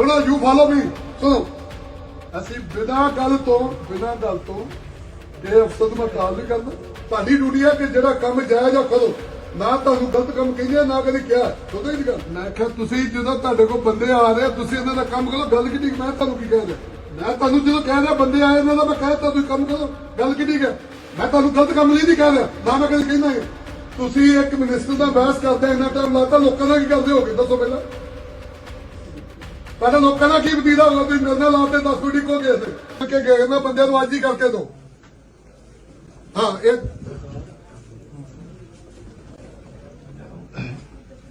ਸੁਣੋ you follow ਮੀ ਸੁਣੋ। ਅਸੀਂ ਬਿਨਾਂ ਗੱਲ ਤੋਂ, ਬਿਨਾਂ ਗੱਲ ਤੋਂ ਇਹ ਅਫਸਰ ਨੂੰ ਮੈਂ ਨਹੀਂ ਕਰਦਾ ਤੁਹਾਡੀ ਡਿਊਟੀ ਹੈ ਕਿ ਜਿਹੜਾ ਕੰਮ ਜਾਇਜ਼ ਆ ਕਰੋ ਨਾ ਤੁਹਾਨੂੰ ਗਲਤ ਕੰਮ ਕਹਿੰਦੇ, ਨਾ ਕਦੇ ਕਿਹਾ। ਸੋਚੋ ਇਹ ਗੱਲ। ਮੈਂ ਕਿਹਾ, ਤੁਸੀਂ ਜਦੋਂ ਤੁਹਾਡੇ ਕੋਲ ਬੰਦੇ ਆ ਰਹੇ ਤੁਸੀਂ ਇਹਨਾਂ ਦਾ ਕੰਮ ਕਰੋ, ਗੱਲ ਕਿੱਡੀ ਮੈਂ ਤੁਹਾਨੂੰ ਕੀ ਕਹਿ ਰਿਹਾ? ਮੈਂ ਤੁਹਾਨੂੰ ਜਦੋਂ ਕਹਿ ਰਿਹਾ, ਬੰਦੇ ਆਏ, ਇਹਨਾਂ ਦਾ ਮੈਂ ਕਹਿ ਤਾ ਤੁਸੀਂ ਕੰਮ ਕਰੋ, ਗੱਲ ਕਿੱਡੀ ਹੈ? ਮੈਂ ਤੁਹਾਨੂੰ ਗਲਤ ਕੰਮ ਲਈ ਨਹੀਂ ਕਹਿ ਰਿਹਾ, ਨਾ ਮੈਂ ਕਦੇ ਕਹਿੰਦਾ ਤੁਸੀਂ ਇੱਕ ਮਿਨਿਸਟਰ ਦਾ ਬਹਿਸ ਕਰਦੇ ਇੰਨਾ ਟਾਈਮ ਲਾਤਾ, ਲੋਕਾਂ ਦਾ ਕੀ ਕਰਦੇ ਹੋਗੇ ਦੱਸੋ ਪਹਿਲਾਂ। ਤੁਹਾਡੇ ਲੋਕਾਂ ਦਾ ਕੀ ਵਤੀਰਾ ਹੋਗਾ ਤੁਸੀਂ ਮੇਰੇ ਨਾਲ ਆਉਂਦੇ 10 ਮਿੰਟ ਇੱਕੋ ਗਏ ਕਿ ਗਏ ਮੈਂ ਬੰਦਿਆਂ ਨੂੰ ਅੱਜ ਹੀ ਕਰਕੇ ਦੋ। ਹਾਂ, ਇਹ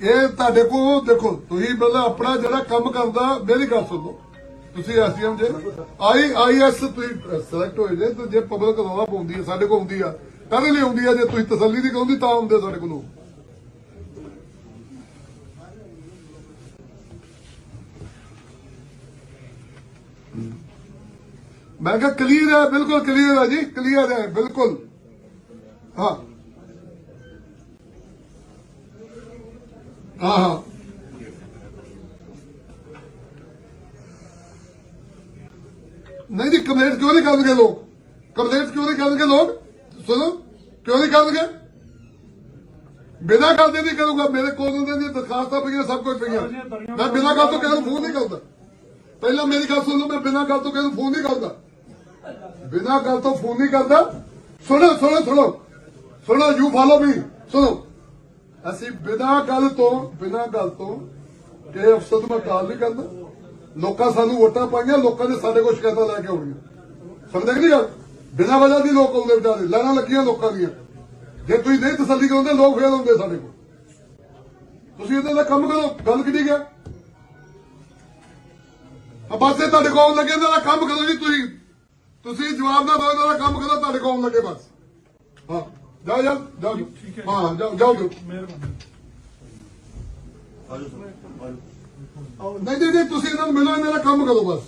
ਇਹ ਤੁਹਾਡੇ ਕੋਲ, ਦੇਖੋ, ਤੁਸੀਂ ਮਤਲਬ ਆਪਣਾ ਜਿਹੜਾ ਕੰਮ ਕਰਦਾ, ਮੇਰੀ ਗੱਲ ਸੁਣੋ ਤੁਸੀਂ ਐਸਐਮ ਜੇ, ਆਈ ਆਈਐਸ ਤੁਸੀਂ ਸਿਲੈਕਟ ਹੋਏ ਜੇ, ਤੇ ਜੇ ਪਬਲਿਕ ਰੌਲਾ ਪਾਉਂਦੀ ਹੈ ਸਾਡੇ ਕੋਲ ਆਉਂਦੀ ਆ ਕਾਹਦੇ ਲਈ ਆਉਂਦੀ ਆ, ਜੇ ਤੁਸੀਂ ਤਸੱਲੀ ਦੀ ਕਹੋਂਦੀ ਤਾਂ ਆਉਂਦੇ ਸਾਡੇ ਕੋਲ। ਲੋਕ। ਮੈਂ ਕਿਹਾ ਕਲੀਅਰ ਹੈ ਬਿਲਕੁਲ ਕਲੀਅਰ ਹੈ ਜੀ ਕਲੀਅਰ ਹੈ ਬਿਲਕੁਲ ਹਾਂ ਹਾਂ ਹਾਂ ਨਹੀਂ ਜੀ ਕੰਪਲੇਂਟ ਕਿਉਂ ਨਹੀਂ ਕਰਨਗੇ ਲੋਕ ਕੰਪਲੇਂਟ ਕਿਉਂ ਨਹੀਂ ਕਰਨਗੇ ਲੋਕ ਸੁਣੋ ਕਿਉਂ ਨਹੀਂ ਕਰਨਗੇ ਬਿਨਾਂ ਗੱਲ ਦੇ ਨਹੀਂ ਕਰੂੰਗਾ ਮੇਰੇ ਕੋਲ ਉਹਨਾਂ ਦੀਆਂ ਦਰਖਾਸਤਾਂ ਪਈਆਂ ਸਭ ਕੁਝ ਪਈਆਂ ਮੈਂ ਬਿਨਾਂ ਗੱਲ ਤੋਂ ਕਿਸੇ ਨੂੰ ਫੋਨ ਨਹੀਂ ਕਰਦਾ ਪਹਿਲਾਂ ਮੇਰੀ ਗੱਲ ਸੁਣ ਲਓ ਮੈਂ ਬਿਨਾਂ ਗੱਲ ਤੋਂ ਕਿਸੇ ਨੂੰ ਫੋਨ ਨਹੀਂ ਕਰਦਾ ਬਿਨਾਂ ਗੱਲ ਤੋਂ ਫੋਨ ਨਹੀਂ ਕਰਦਾ। ਸੁਣੋ ਸੁਣੋ ਸੁਣੋ। ਸੁਣੋ ਯੂ ਫਾਲੋ ਮੀ ਸੁਣੋ। ਅਸੀਂ ਬਿਨਾਂ ਗੱਲ ਤੋਂ, ਬਿਨਾਂ ਗੱਲ ਤੋਂ ਕਿ ਅਫਸਰ ਨੂੰ ਮੈਂ ਕਾਲ ਨਹੀਂ ਕਰਦਾ ਲੋਕਾਂ ਸਾਨੂੰ ਵੋਟਾਂ ਪਾਈਆਂ, ਲੋਕਾਂ ਨੇ ਸਾਡੇ ਕੋਲ ਸ਼ਿਕਾਇਤਾਂ ਲੈ ਕੇ ਆਉਣੀਆਂ। ਸਮਝਦੇ ਕਿ ਨਹੀਂ ਗੱਲ? ਬਿਨਾਂ ਵਜ੍ਹਾ ਦੀ ਲੋਕ ਆਉਂਦੇ ਵਿਚਾਰੇ ਲੈਣਾ ਲੱਗੀਆਂ ਲੋਕਾਂ ਦੀਆਂ। ਜੇ ਤੁਸੀਂ ਨਹੀਂ ਤਸੱਲੀ ਕਰਾਉਂਦੇ, ਲੋਕ ਫੇਲ ਆਉਂਦੇ ਸਾਡੇ ਕੋਲ। ਤੁਸੀਂ ਇਹਦੇ ਦਾ ਕੰਮ ਕਰੋ, ਗੱਲ ਕਿੱਡੀ ਗਿਆ ਆ ਤੁਹਾਡੇ ਕੋਲ ਆਉਣ ਲੱਗੇ, ਇਹਨਾਂ ਦਾ ਕੰਮ ਕਰੋ ਜੀ ਤੁਸੀਂ। ਤੁਸੀਂ ਜਵਾਬ ਨਾ ਦਿਓ ਇਹਨਾਂ ਦਾ ਕੰਮ ਕਰੋ ਤੁਹਾਡੇ ਕੋਲ ਲੱਗੇ ਬਸ। ਹਾਂ ਜਾਓ ਜਾਓ ਜਾਓ ਹਾਂ। ਜਾਓ ਜਾਓ ਜਾਓ। ਨਹੀਂ ਨਹੀਂ ਨਹੀਂ ਤੁਸੀਂ ਇਹਨਾਂ ਨੂੰ ਮਿਲੋ ਇਹਨਾਂ ਦਾ ਕੰਮ ਕਰੋ ਬਸ।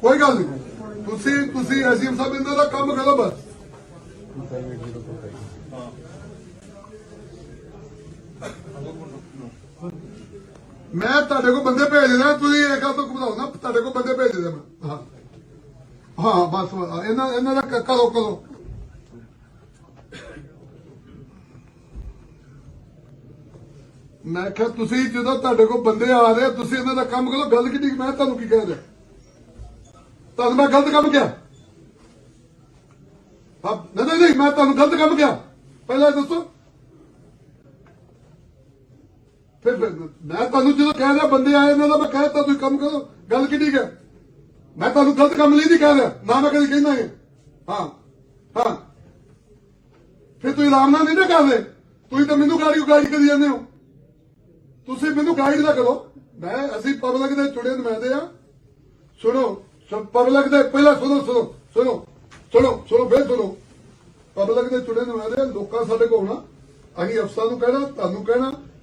ਕੋਈ ਗੱਲ ਨਹੀਂ। ਤੁਸੀਂ ਤੁਸੀਂ ਐਸਐਮ ਸਾਹਿਬ ਇਹਨਾਂ ਦਾ ਕੰਮ ਕਰੋ ਬਸ। ਮੈਂ ਤੁਹਾਡੇ ਕੋਲ ਬੰਦੇ ਭੇਜ ਦੇਣਾ ਤੁਸੀਂ ਇਹ ਗੱਲ ਤੋਂ ਘਬਰਾਓ ਤੁਹਾਡੇ ਕੋਲ ਬੰਦੇ ਭੇਜ ਦੇਣਾ ਹਾਂ। ਹਾਂ, ਬਸ ਇਹਨਾਂ ਇਹਨਾਂ ਦਾ ਕਰੋ ਕਰੋ। ਮੈਂ ਕਿਹਾ, ਤੁਸੀਂ ਜਦੋਂ ਤੁਹਾਡੇ ਕੋਲ ਬੰਦੇ ਆ ਰਹੇ, ਤੁਸੀਂ ਇਹਨਾਂ ਦਾ ਕੰਮ ਕਰੋ, ਗੱਲ ਕਿੱਡੀ ਮੈਂ ਤੁਹਾਨੂੰ ਕੀ ਕਹਿ ਰਿਹਾ? ਤੁਹਾਨੂੰ ਮੈਂ ਗਲਤ ਕੰਮ ਕਿਹਾ? ਹਾਂ, ਨਹੀਂ ਨਹੀਂ ਮੈਂ ਤੁਹਾਨੂੰ ਗਲਤ ਕੰਮ ਕਿਹਾ। ਪਹਿਲਾਂ ਦੱਸੋ। ਫਿਰ ਫਿਰ ਮੈਂ ਤੁਹਾਨੂੰ ਜਦੋਂ ਕਹਿ ਰਿਹਾ ਬੰਦੇ ਆਏ ਇਹਨਾਂ ਦਾ ਮੈਂ ਕਹਿ ਤਾ ਤੁਸੀਂ ਕੰਮ ਕਰੋ। ਗੱਲ ਕਿੱਡੀ ਹੈ? ਮੈਂ ਤੁਹਾਨੂੰ ਗਲਤ ਕੰਮ ਲਈ ਨਹੀਂ ਕਹਿ ਰਿਹਾ। ਨਾ ਮੈਂ ਕਦੇ ਕਹਿੰਦਾ ਇਹ। ਹਾਂ ਹਾਂ। ਫਿਰ ਤੁਸੀਂ ਆਰਾਮ ਨਾਲ ਨਹੀਂ ਨਾ ਕਰਦੇ। ਤੁਸੀਂ ਤਾਂ ਮੈਨੂੰ ਗਾੜੀ ਗਾੜੀ ਕਰੀ ਜਾਂਦੇ ਹੋ। ਤੁਸੀਂ ਮੈਨੂੰ ਗਾਈਡ ਨਾ ਕਰੋ। ਮੈਂ ਅਸੀਂ ਪਬਲਿਕ ਦੇ ਚੁਣੇ ਨੁਮਾਇੰਦੇ ਆ ਸੁਣੋ ਸਭ ਪਬਲਿਕ ਦੇ ਪਹਿਲਾਂ ਸੁਣੋ ਸੁਣੋ ਸੁਣੋ। ਸੁਣੋ ਸੁਣੋ ਫੇਰ ਸੁਣੋ। ਪਬਲਿਕ ਦੇ ਚੁਣੇ ਨੁਮਾਇੰਦੇ ਆ, ਲੋਕਾਂ ਸਾਡੇ ਕੋਲ ਨਾ ਅਸੀਂ ਅਫਸਰਾਂ ਨੂੰ ਕਹਿਣਾ ਤੁਹਾਨੂੰ ਕਹਿਣਾ।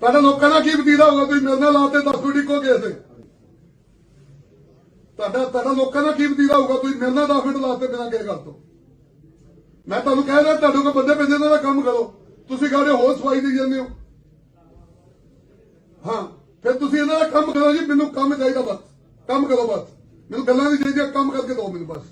ਤੁਹਾਡਾ ਲੋਕਾਂ ਦਾ ਕੀ ਵਤੀਰਾ ਹੋਗਾ ਤੁਸੀਂ ਮੇਰੇ ਨਾਲ ਆਤੇ 10 ਮਿੰਟ ਇੱਕੋ ਗਏ ਸੀ ਤੁਹਾਡਾ ਤੁਹਾਡਾ ਲੋਕਾਂ ਦਾ ਕੀ ਵਤੀਰਾ ਹੋਊਗਾ? ਤੁਸੀਂ ਮੇਰੇ ਨਾਲ 10 ਮਿੰਟ ਲਾਤੇ ਬਿਨਾਂ ਕਿਸੇ ਗੱਲ ਤੋਂ। ਮੈਂ ਤੁਹਾਨੂੰ ਕਹਿ ਰਿਹਾ, ਤੁਹਾਡੇ ਕੋਲ ਬੰਦੇ ਪੈਂਦੇ ਇਹਨਾਂ ਦਾ ਕੰਮ ਕਰੋ। ਤੁਸੀਂ ਕਹਿੰਦੇ ਹੋਰ ਸਫ਼ਾਈ ਦੇ ਜਾਂਦੇ ਹੋ। ਹਾਂ, ਫਿਰ ਤੁਸੀਂ ਇਹਨਾਂ ਦਾ ਕੰਮ ਕਰੋ ਜੀ, ਮੈਨੂੰ ਕੰਮ ਚਾਹੀਦਾ ਬਸ। ਕੰਮ ਕਰੋ ਬਸ। ਮੈਨੂੰ ਗੱਲਾਂ ਨਹੀਂ ਚਾਹੀਦੀਆਂ, ਕੰਮ ਕਰਕੇ ਦਿਓ ਮੈਨੂੰ ਬਸ।